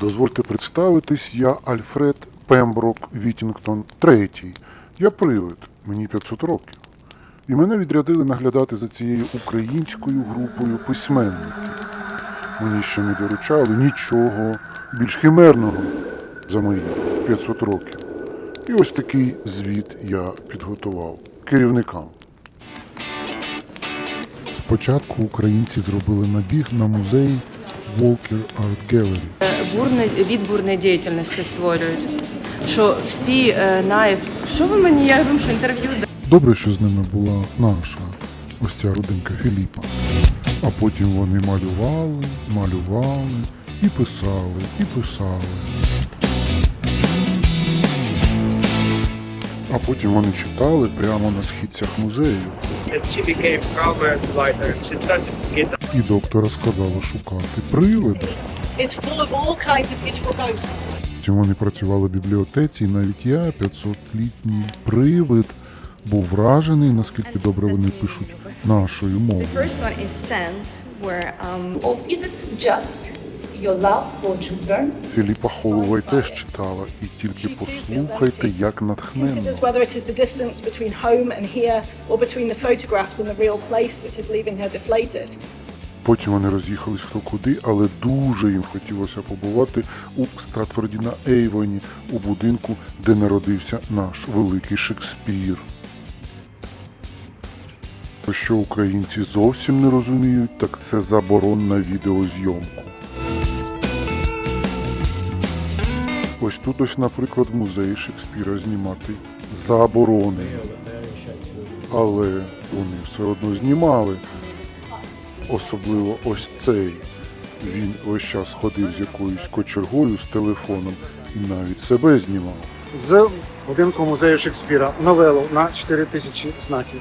Дозвольте представитись, я Альфред Пемброк Вітінгтон III. Я привид, мені 500 років. І мене відрядили наглядати за цією українською групою письменників. Мені ще не доручали нічого більш химерного за мої 500 років. І ось такий звіт я підготував керівникам. Спочатку українці зробили набіг на музей Walker Art Gallery. бурне, від бурної діяльності створюють. Що всі е, най... Що ви мені, я говорю, що інтерв'ю Добре, що з ними була наша ось ця родинка Філіпа. А потім вони малювали, малювали і писали, і писали. А потім вони читали прямо на східцях музею. and she became and lighter. She started to get І доктора сказала шукати привида. вони працювали в бібліотеці, і навіть я, 500-літній привид, був вражений, наскільки добре вони пишуть нашою мовою. Um? Філіпа Холовой теж читала, і тільки послухайте, як натхненно. Потім вони роз'їхались хто куди, але дуже їм хотілося побувати у Стратфорді на Ейвоні, у будинку, де народився наш великий Шекспір. Що українці зовсім не розуміють, так це заборон на відеозйомку. Ось тут ось, наприклад, в музеї Шекспіра знімати заборонено. Але вони все одно знімали. Особливо ось цей. Він весь час ходив з якоюсь кочергою з телефоном і навіть себе знімав. з будинку музею Шекспіра новелу на 4 тисячі знаків.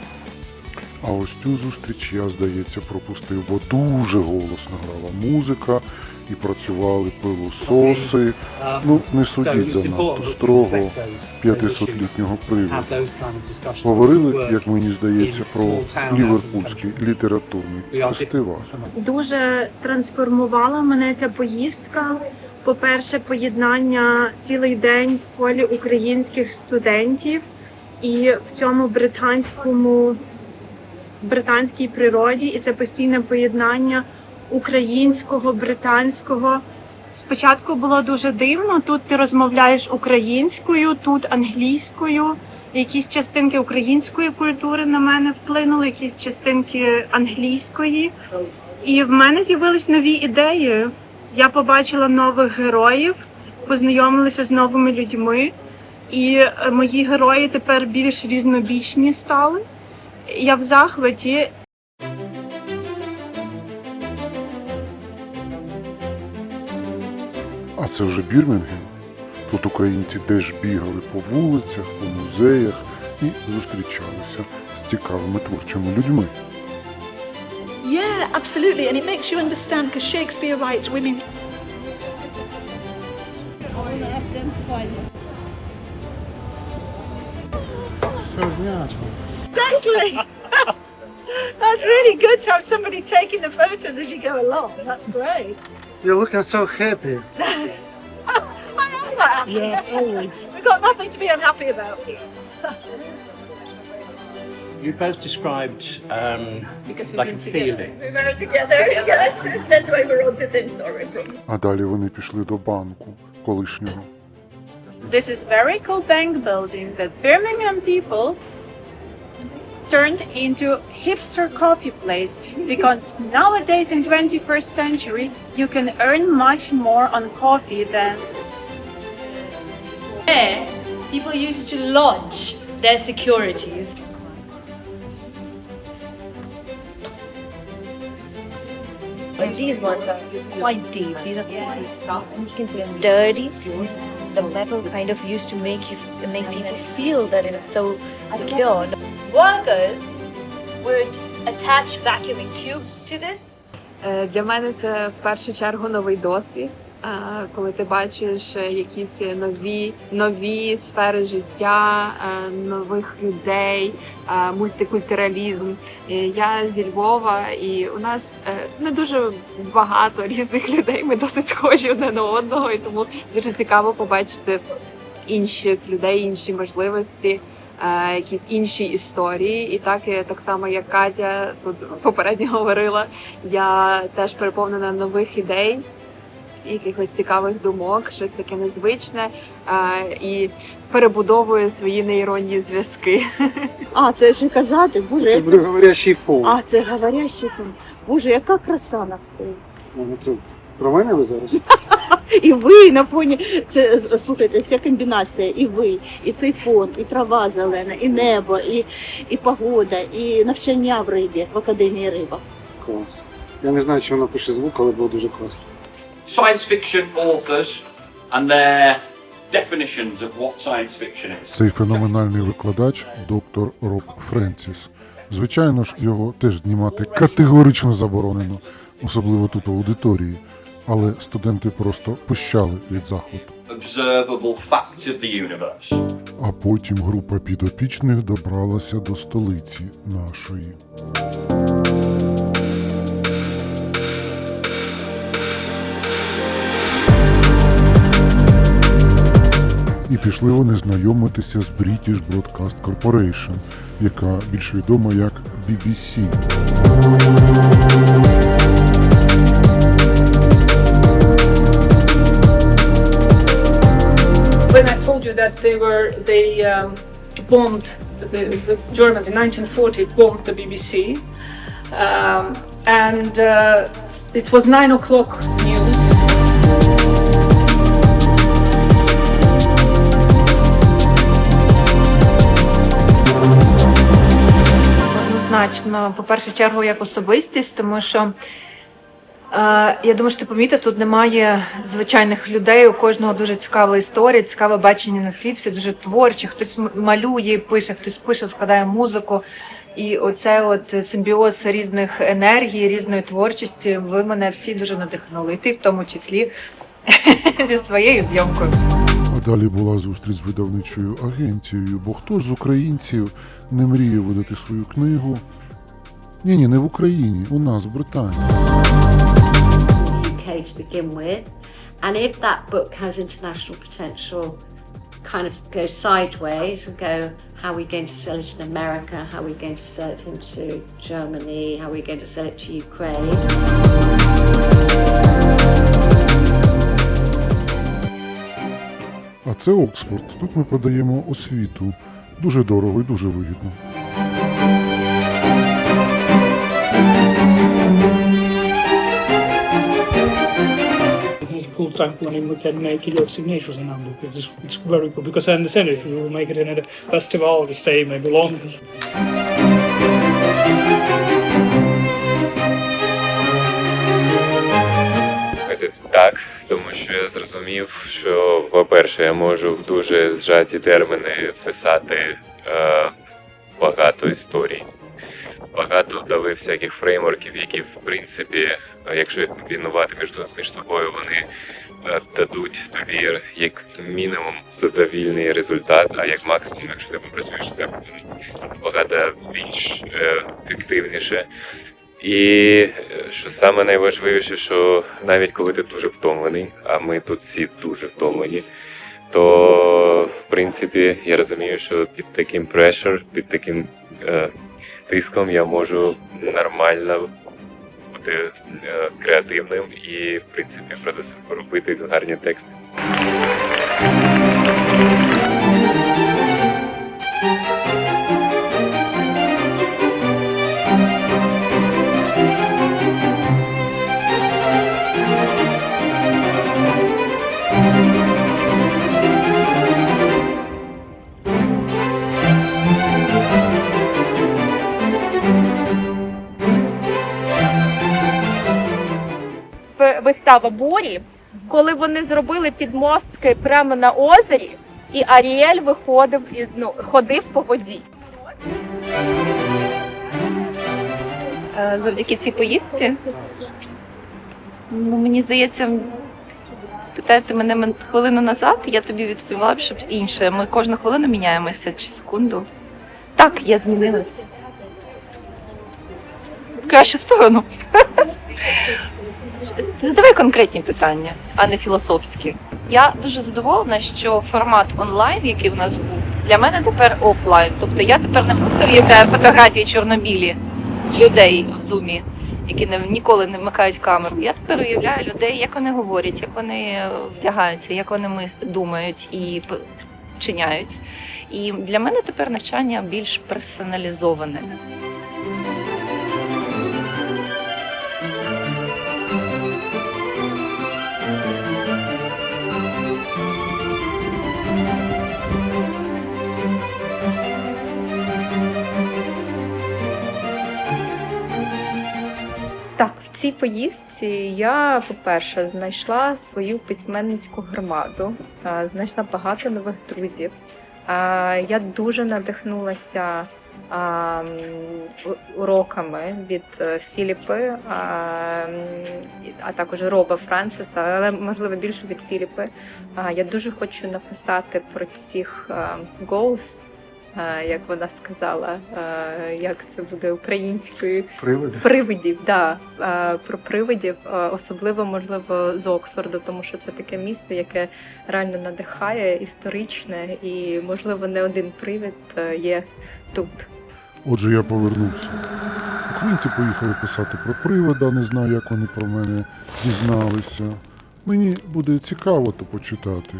А ось цю зустріч я, здається, пропустив, бо дуже голосно грала музика і працювали пилососи. Ну, не судіть занадто строго 500-літнього приводу. Говорили, як мені здається, про ліверпульський літературний фестиваль. Дуже трансформувала мене ця поїздка. По-перше, поєднання цілий день в колі українських студентів і в цьому британському британській природі, і це постійне поєднання українського, британського. Спочатку було дуже дивно. Тут ти розмовляєш українською, тут англійською. Якісь частинки української культури на мене вплинули, якісь частинки англійської. І в мене з'явились нові ідеї. Я побачила нових героїв, познайомилася з новими людьми, і е, мої герої тепер більш різнобічні стали. Я в захваті. Це вже Бірмінгем. Тут українці теж бігали по вулицях, по музеях і зустрічалися з цікавими творчими людьми. yeah, absolutely, and it makes you understand because Shakespeare writes women. Все знято. Exactly. That's really good to have somebody taking the photos as you go along. That's great. You're looking so happy. I am quite happy. Yeah, always. We've got nothing to be unhappy about. You both described um, Because we've like a been together. feeling. We were together. Yeah. That's why we wrote the same story. А далі вони пішли до банку колишнього. This is very cool bank building that Birmingham people turned into hipster coffee place because nowadays in 21st century you can earn much more on coffee than There, people used to lodge their securities. But these ones are quite deep. These are quite and you can see sturdy. The metal kind of used to make you make people feel that it is so secure. Workers would attach vacuuming tubes to this. Е, Для мене це в першу чергу новий досвід. Коли ти бачиш е, якісь нові, нові сфери життя, е, нових людей, е, мультикультуралізм. Я зі Львова, і у нас не дуже багато різних людей. Ми досить схожі одне на одного, і тому дуже цікаво побачити інших людей, інші можливості. Якісь інші історії, і так так само як Катя тут попередньо говорила, я теж переповнена нових ідей, якихось цікавих думок, щось таке незвичне е, і перебудовую свої нейронні зв'язки. А, це ж і казати, боже, Це як... говорящий фон. а це говорящий фон. Боже, яка краса навколо. Ну, Це про мене ви зараз? І ви на фоні, це слухайте, вся комбінація, і ви, і цей фон, і трава зелена, і небо, і, і погода, і навчання в рибі, в академії риба. Клас. Я не знаю, чи вона пише звук, але було дуже класно. Science fiction authors and their definitions of what science fiction is. Цей феноменальний викладач, доктор Роб Френсіс. Звичайно ж, його теж знімати категорично заборонено, особливо тут в аудиторії. Але студенти просто пищали від захвату. Observable facts of the universe. А потім група підопічних добралася до столиці нашої. І пішли вони знайомитися з British Broadcast Corporation, яка більш відома як BBC. When I told you that they were they um, bombed the, the Germans in 1940 bombed the BBC, um, and uh, it was nine o'clock news. Однозначно, по першу чергу, як особистість, тому що е, я думаю, що ти помітив, тут немає звичайних людей. У кожного дуже цікава історія, цікаве бачення на світ, всі дуже творчі. Хтось малює, пише, хтось пише, складає музику. І оце от симбіоз різних енергій, різної творчості. Ви мене всі дуже надихнули. І ти в тому числі зі своєю зйомкою. А далі була зустріч з видавничою агенцією, бо хто ж з українців не мріє видати свою книгу? Ні, ні, не в Україні, у нас, в Британії. And if that book has international potential, kind of go sideways and go, how are we going to sell it in America? How are we going to sell it into Germany? How are we going to sell it to Ukraine? А це Оксфорд. Тут ми подаємо освіту. Дуже дорого і дуже вигідно. It time when we can make your signatures in our. It's, it's very cool because I understand if you will make it in a festival, you stay maybe long. Так, тому що я зрозумів, що, по-перше, я можу в дуже зжаті терміни писати е, багато історій, багато дали всяких фреймворків, які, в принципі, е, якщо комбінувати між, між собою, вони е, дадуть тобі як мінімум задовільний результат, а як максимум, якщо ти попрацюєш, це багато більш е, ефективніше. І що саме найважливіше, що навіть коли ти дуже втомлений, а ми тут всі дуже втомлені, то в принципі я розумію, що під таким pressure, під таким е, тиском я можу нормально бути е, креативним і, в принципі, робити гарні тексти. Вистава бурі, коли вони зробили підмостки прямо на озері, і Аріель виходив ну ходив по воді. Е, завдяки цій поїздці. Ну, мені здається, спитаєте мене хвилину назад, я тобі відповіла, б, інше. Ми кожну хвилину міняємося чи секунду. Так, я змінилась. В кращу сторону. Задавай конкретні питання, а не філософські. Я дуже задоволена, що формат онлайн, який у нас був, для мене тепер офлайн. Тобто я тепер не просто уявляю фотографії чорнобілі людей в зумі, які не, ніколи не вмикають камеру. Я тепер уявляю людей, як вони говорять, як вони вдягаються, як вони ми думають і вчиняють. І для мене тепер навчання більш персоналізоване. Цій поїздці я, по-перше, знайшла свою письменницьку громаду, знайшла багато нових друзів. Я дуже надихнулася уроками від е, Філіпи, а, також Роба Франсиса, але можливо більше від Філіпи. Я дуже хочу написати про цих ghosts, а, як вона сказала, як це буде українською Привиди. Привидів, да, е, про привидів, е, особливо можливо з Оксфорду, тому що це таке місто, яке реально надихає, історичне, і можливо не один привид е, є тут. Отже, я повернувся. Українці поїхали писати про привода, не знаю, як вони про мене дізналися. Мені буде цікаво то почитати.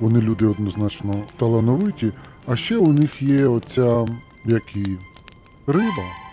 Вони люди однозначно талановиті, а ще у них є оця, як і риба.